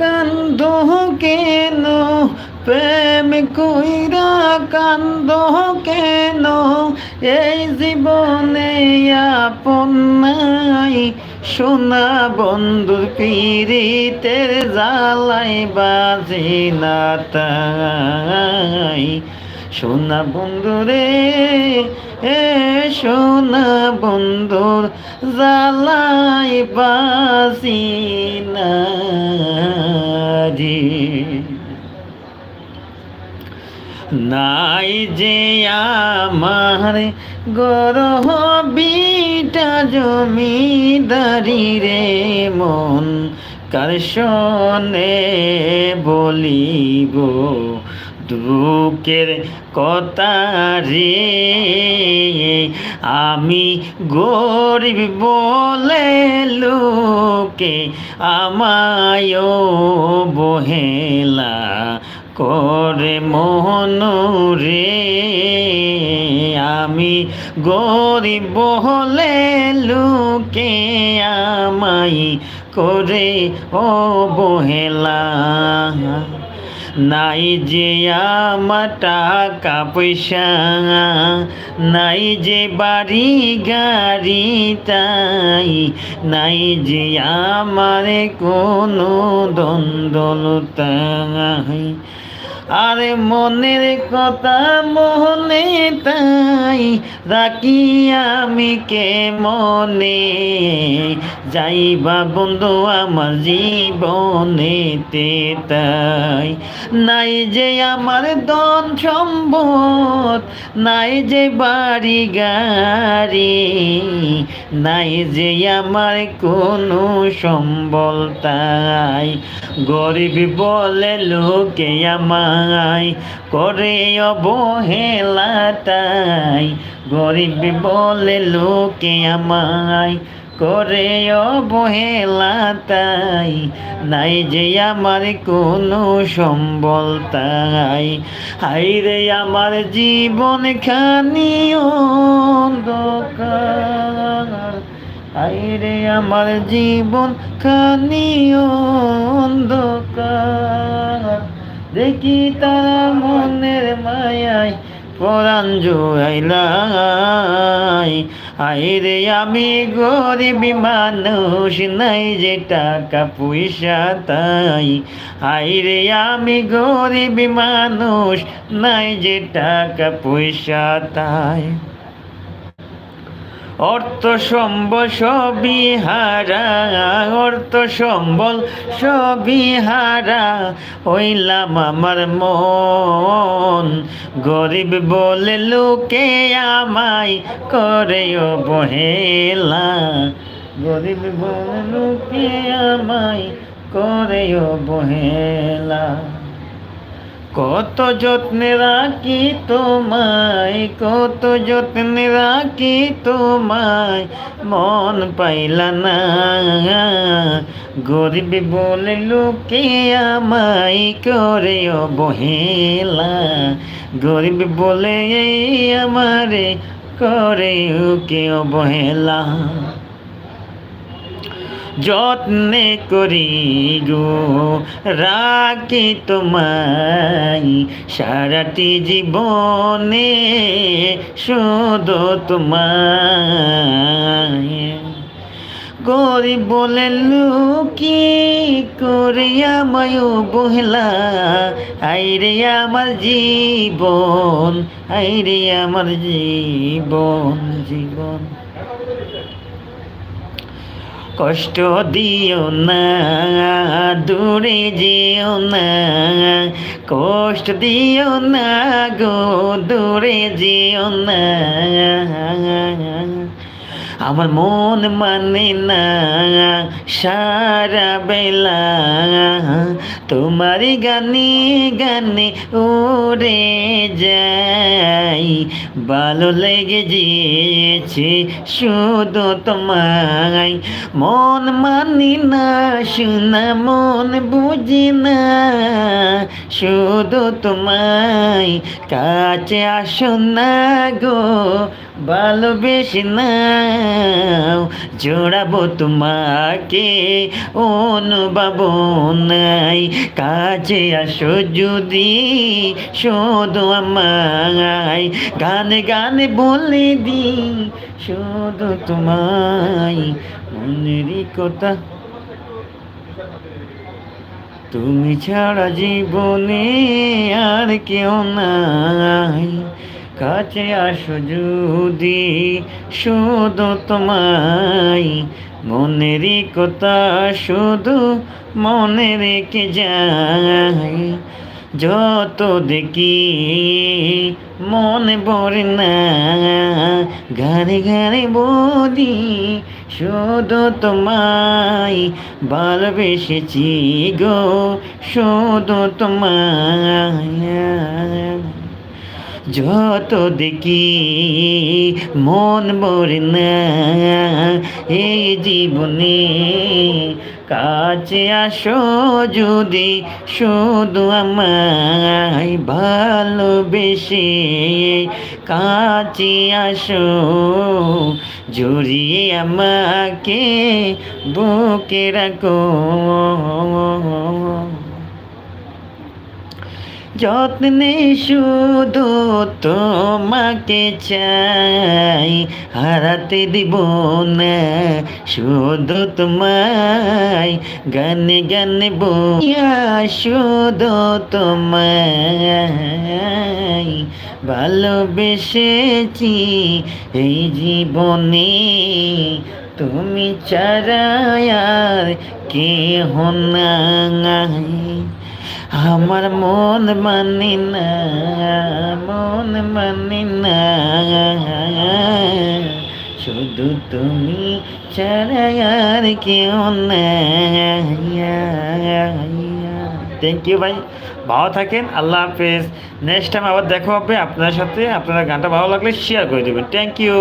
কান্দ কেন? প্রেম কইরা কান্দ কেন? এই জীবনে আপন নাই। সোনা বন্ধুর পীড়িতের জালাই বাজি না তাই। সোনা বন্ধুরে এ সোনা বন্ধুর জ্বালাই বাজি না নাই যে আমার গরহ বিটা জমিদারি রে মন কারশনে বলিব দুঃখের কথা রে, আমি গরিব বলে লোকে আমায় বহেলা করে মোহন রে, আমি গরিব হলে লোকে আমাই করে অবহেলা। নাই যে আমার টাকা নাই যে বাড়ি গাড়ি তাই নাই যে আমার কোনো দ্বন্দ্বলতাই আরে মনের কথা মনে তাই রাখি আমি কে মনে যাইবা বন্ধু আমার জীবনেতে তাই। নাই যে আমার ধন সম্পদ, নাই যে বাড়ি গাড়ি, নাই যে আমার কোনো সম্বল তাই। গরিব বলে লোকে আমায় করে অবহেলা তাই গরিব বলে লোকে আমায়, করে অবহেলা তাই নাই যে আমার কোনো সম্বল তাই। হাইরে আমার জীবন খানি অন্ধকার। আইরে আমার জীবন খানি দেখি তারা মনের মায়ায় পরাণ জুড়াইলাই। আইরে আমি গরিব মানুষ, নাই যে টাকা পয়সা তাই। আইরে আমি গরিব মানুষ, নাই যে টাকা পয়সা তাই। অর্থ সম্বল সবই হারা অর্থ সম্বল সবই হারা হইলাম আমার মন। গরিব বলে লোকে আমায় করে অবহেলা। গরিব বলে লোকে আমায় করে অবহেলা। কত যত্নে রাখি তোমায়, কত যত্নে রাখি তোমায়, মন পাইলা না। গরিব বলে লোকে আমায় করে অবহেলা গরিব বলে আমারে করে ওকে অবহেলা যত্নে করি গো, রাখি তোমায়। সারাটি জীবনে শুধু তোমায়। গরিব বলে লুকি করে আমায় বহলা, আইরে আমার জীবন, আইরে আমার জীবন জীবন। কষ্ট দিও না দূরে যেও না। কষ্ট দিও না গো দূরে যেও না। আমার মন মানে না, সারা বেলা। তোমার গানে গানে ওরে যাই। ভালো লেগে যেছে শুধু তোমায়। মন মানি না, শোনা মন বুঝি না, শুধু তোমায়। কাছে আসো না গো ভালোবেসে নাও জোড়াবো তোমাকে অনুভব নাই। কাছে আসো যদি, শুধু আমায়। গানে গানে বলে দি, শুধু তোমায়। মনেরই কথা তুমি ছাড়া জীবনে আর কেউ নাই। কাছে আসো যদি, শুধু তোমায় মনেরই কথা শুধু মনে রেখে যাই। যত দেখি মনে পড়ে না গানে গানে বলি, শুধু তোমায় ভালোবেসেছি গো, শুধু তোমায়। যত দেখি মন ভরে না, এই জীবনে কাছে আসো যদি শুধু আমায় ভালোবেসে, কাছে আসো জড়িয়ে আমাকে বুকে রাখো। যত্নে শুধু তোমাকে চাই, হারাতে দিব না, শুধু তোমায়, গানে গানে বইয়া শুধু তোমায় ভালোবেসেছি এই জীবনে। তুমি চারায়ার কে নাই। আমার মন মানি না, মন মানি না। শুধু তুমি ছাড়া আর কেউ থ্যাংক ইউ ভাই। ভালো থাকেন, আল্লাহ হাফেজ। নেক্সট টাইম আবার দেখা হবে আপনার সাথে। আপনার গানটা ভালো লাগলে শেয়ার করে দেবেন। Thank you